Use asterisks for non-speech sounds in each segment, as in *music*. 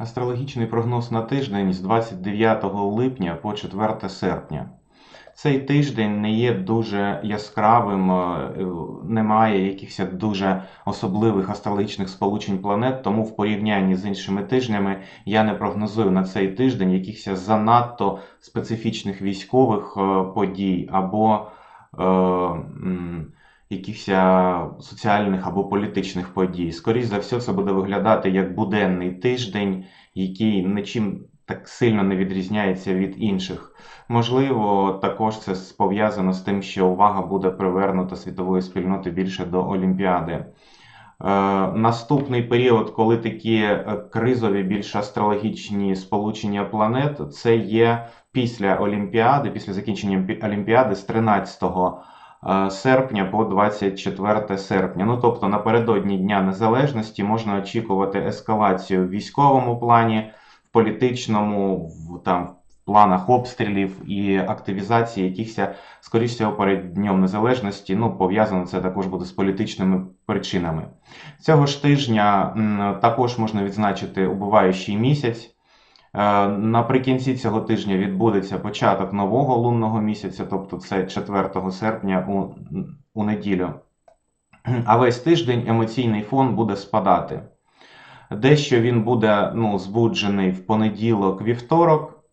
Астрологічний прогноз на тиждень з 29 липня по 4 серпня. Цей тиждень не є дуже яскравим, е, немає якихось дуже особливих астрологічних сполучень планет, тому в порівнянні з іншими тижнями я не прогнозую на цей тиждень якихось занадто специфічних військових е, подій або е, якихось соціальних або політичних подій. Скоріше за все, це буде виглядати як буденний тиждень, який нічим так сильно не відрізняється від інших. Можливо, також це пов'язано з тим, що увага буде привернута світової спільноти більше до Олімпіади. Е, наступний період, коли такі е, кризові, більш астрологічні сполучення планет, це є після Олімпіади, після закінчення Олімпіади з 13 е, серпня по 24 серпня. Ну тобто напередодні Дня Незалежності можна очікувати ескалацію в військовому плані, в політичному, в там в планах обстрілів і активізації якихось, скоріш всього, перед Днем Незалежності. Ну, пов'язано це також буде з політичними причинами. Цього ж тижня також можна відзначити убиваючий місяць. Е, Наприкінці цього тижня відбудеться початок нового лунного місяця, тобто це 4 серпня у, у неділю. А весь тиждень емоційний фон буде спадати. Дещо він буде ну, збуджений в понеділок, вівторок,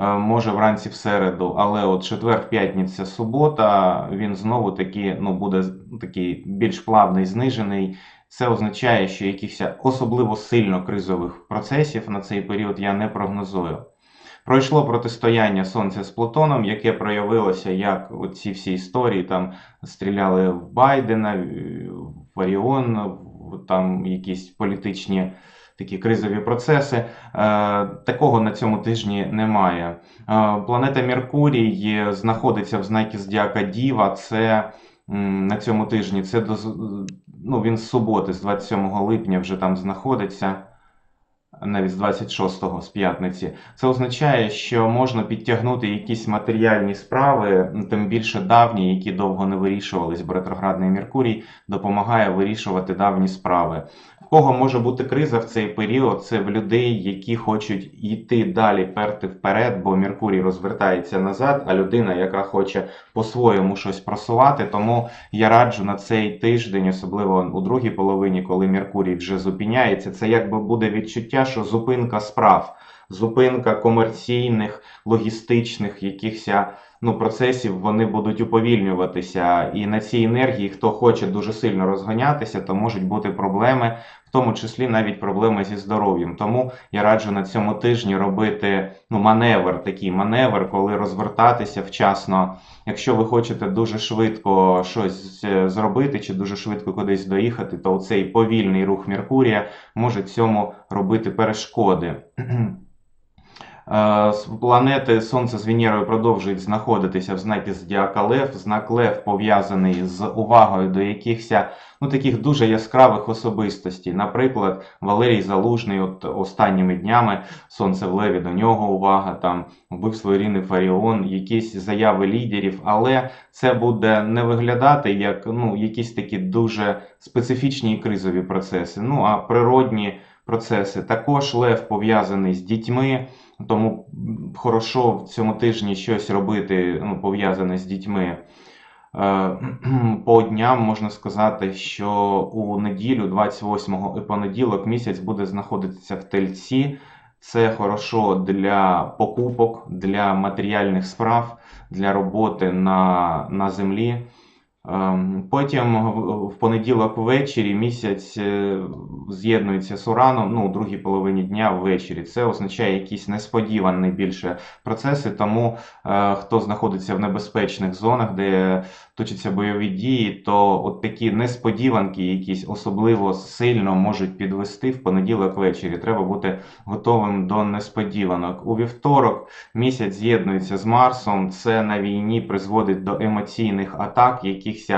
е, може вранці в середу, але от четвер, п'ятниця, субота, він знову таки ну, буде такий більш плавний, знижений. Це означає, що якихось особливо сильно кризових процесів на цей період я не прогнозую. Пройшло протистояння Сонця з Плутоном, яке проявилося як ці всі історії, там стріляли в Байдена, в Оріон, там якісь політичні такі кризові процеси. Е, Такого на цьому тижні немає. Е, Планета Меркурій знаходиться в знакі Зодіака Діва. Це на цьому тижні це ну, він з суботи, з 27 липня вже там знаходиться. Навіть з 26-го, з п'ятниці, це означає, що можна підтягнути якісь матеріальні справи, ну, тим більше давні, які довго не вирішувались, бо ретроградний Меркурій допомагає вирішувати давні справи. Кого може бути криза в цей період? Це в людей, які хочуть йти далі, перти вперед, бо Меркурій розвертається назад, а людина, яка хоче по-своєму щось просувати. Тому я раджу на цей тиждень, особливо у другій половині, коли Меркурій вже зупиняється, це якби буде відчуття, що зупинка справ, зупинка комерційних, логістичних якихось ну, процесів, вони будуть уповільнюватися. І на цій енергії, хто хоче дуже сильно розганятися, то можуть бути проблеми, в тому числі навіть проблеми зі здоров'ям. Тому я раджу на цьому тижні робити ну, маневр, такий маневр, коли розвертатися вчасно. Якщо ви хочете дуже швидко щось е, зробити чи дуже швидко кудись доїхати, то цей повільний рух Меркурія може цьому робити перешкоди. *clears throat* Е, Планети Сонце з Венерою продовжують знаходитися в знакі Зодіака Лев. Знак Лев пов'язаний з увагою до якихось ну, таких дуже яскравих особистостей. Наприклад, Валерій Залужний, от останніми днями Сонце в Леві, до нього увага, там вбивство Ірини Фаріон, якісь заяви лідерів, але це буде не виглядати як ну, якісь такі дуже специфічні і кризові процеси. Ну а природні процеси також Лев пов'язаний з дітьми. Тому хорошо в цьому тижні щось робити ну, пов'язане з дітьми. Е, *clears throat* По дням можна сказати, що у неділю, 28-го і понеділок, місяць буде знаходитися в тельці. Це хорошо для покупок, для матеріальних справ, для роботи на, на землі. Ем, Потім в понеділок ввечері місяць е, з'єднується з Ураном, ну, у другій половині дня ввечері. Це означає якісь несподівані більше процеси, тому е, хто знаходиться в небезпечних зонах, де точаться бойові дії, то от такі несподіванки, якісь особливо сильно можуть підвести в понеділок ввечері. Треба бути готовим до несподіванок. У вівторок місяць з'єднується з Марсом. Це на війні призводить до емоційних атак, якихось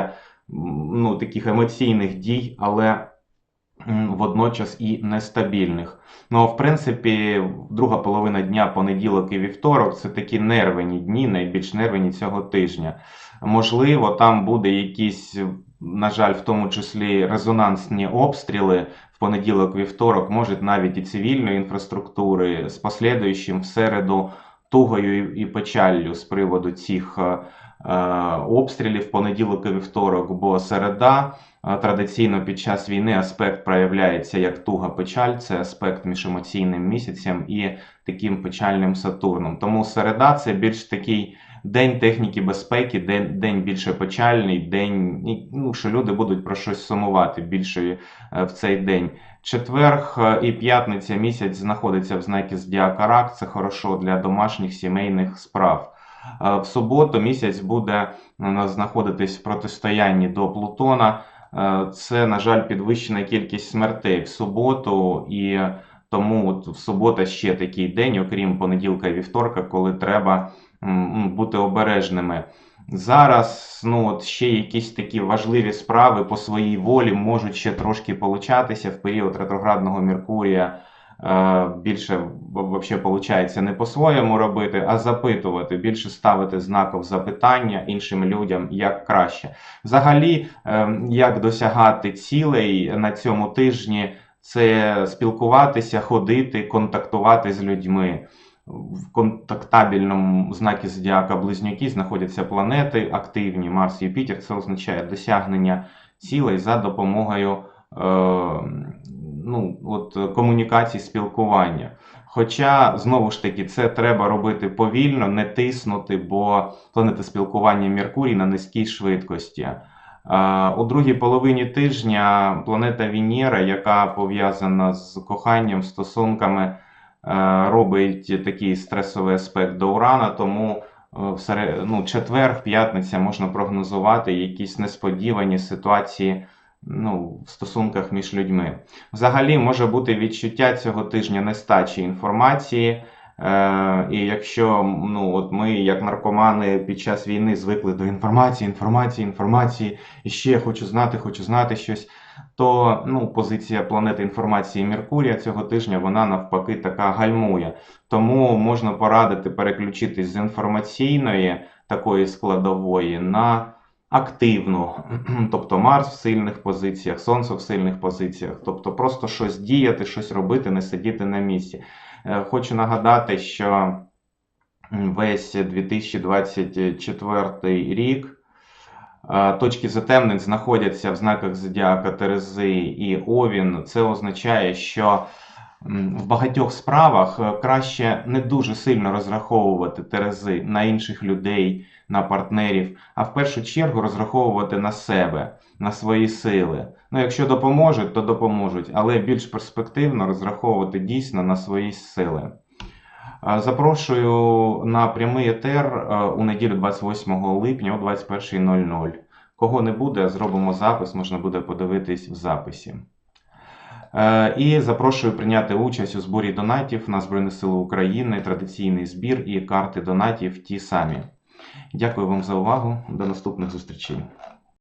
ну, таких емоційних дій, але водночас і нестабільних. Ну, в принципі, друга половина дня, понеділок і вівторок це такі нервені дні, найбільш нервені цього тижня. Можливо, там буде якийсь на жаль, в тому числі резонансні обстріли в понеділок, вівторок, можуть навіть і цивільної інфраструктури з послідуючим в середу тугою і печаллю з приводу цих е, обстрілів понеділок і вівторок, бо середа е, традиційно під час війни аспект проявляється як туга печаль, це аспект між емоційним місяцем і таким печальним Сатурном. Тому середа це більш такий день техніки безпеки, день, день більше печальний, день, ну, що люди будуть про щось сумувати більше е, в цей день. Четверг е, і п'ятниця місяць знаходиться в знакі Зодіака Рак, це хорошо для домашніх сімейних справ. Е, В суботу місяць буде е, знаходитись в протистоянні до Плутона. Е, Це, на жаль, підвищена кількість смертей в суботу, і тому от в субота ще такий день, окрім понеділка і вівторка, коли треба бути обережними. Зараз ну, от ще якісь такі важливі справи по своїй волі можуть ще трошки получатися в період ретроградного Меркурія. Е, більше взагалі виходить не по-своєму робити, а запитувати, більше ставити знаків запитання іншим людям як краще. Взагалі, е, як досягати цілей на цьому тижні, це спілкуватися, ходити, контактувати з людьми. В контактабельному знакі зодіака Близнюки знаходяться планети активні, Марс, Юпітер. Це означає досягнення цілей за допомогою е, ну, от, комунікації, спілкування. Хоча, знову ж таки, це треба робити повільно, не тиснути, бо планета спілкування Меркурій на низькій швидкості. Е, У другій половині тижня планета Венера, яка пов'язана з коханням, стосунками, е, робить такий стресовий аспект до Урана, тому е, в ну, четвер, п'ятниця можна прогнозувати якісь несподівані ситуації ну, в стосунках між людьми. Взагалі може бути відчуття цього тижня нестачі інформації. Е, і якщо ну, от ми, як наркомани, під час війни звикли до інформації, інформації, інформації, і ще хочу знати, хочу знати щось, то ну, позиція планети інформації Меркурія цього тижня вона навпаки така гальмує. Тому можна порадити переключитись з інформаційної такої складової на активну, *clears throat* тобто Марс в сильних позиціях, Сонце в сильних позиціях, тобто просто щось діяти, щось робити, не сидіти на місці. Е, Хочу нагадати, що весь 2024 рік е, точки затемнень знаходяться в знаках Зодіака Терези і Овін. Це означає, що в багатьох справах е, краще не дуже сильно розраховувати Терези на інших людей, на партнерів, а в першу чергу розраховувати на себе, на свої сили. Ну, якщо допоможуть, то допоможуть, але більш перспективно розраховувати дійсно на свої сили. Е, Запрошую на прямий етер е, у неділю 28 липня о 21.00. Кого не буде, зробимо запис, можна буде подивитись в записі. Е, І запрошую прийняти участь у зборі донатів на Збройні Сили України, традиційний збір і карти донатів ті самі. Дякую вам за увагу. До наступних зустрічей.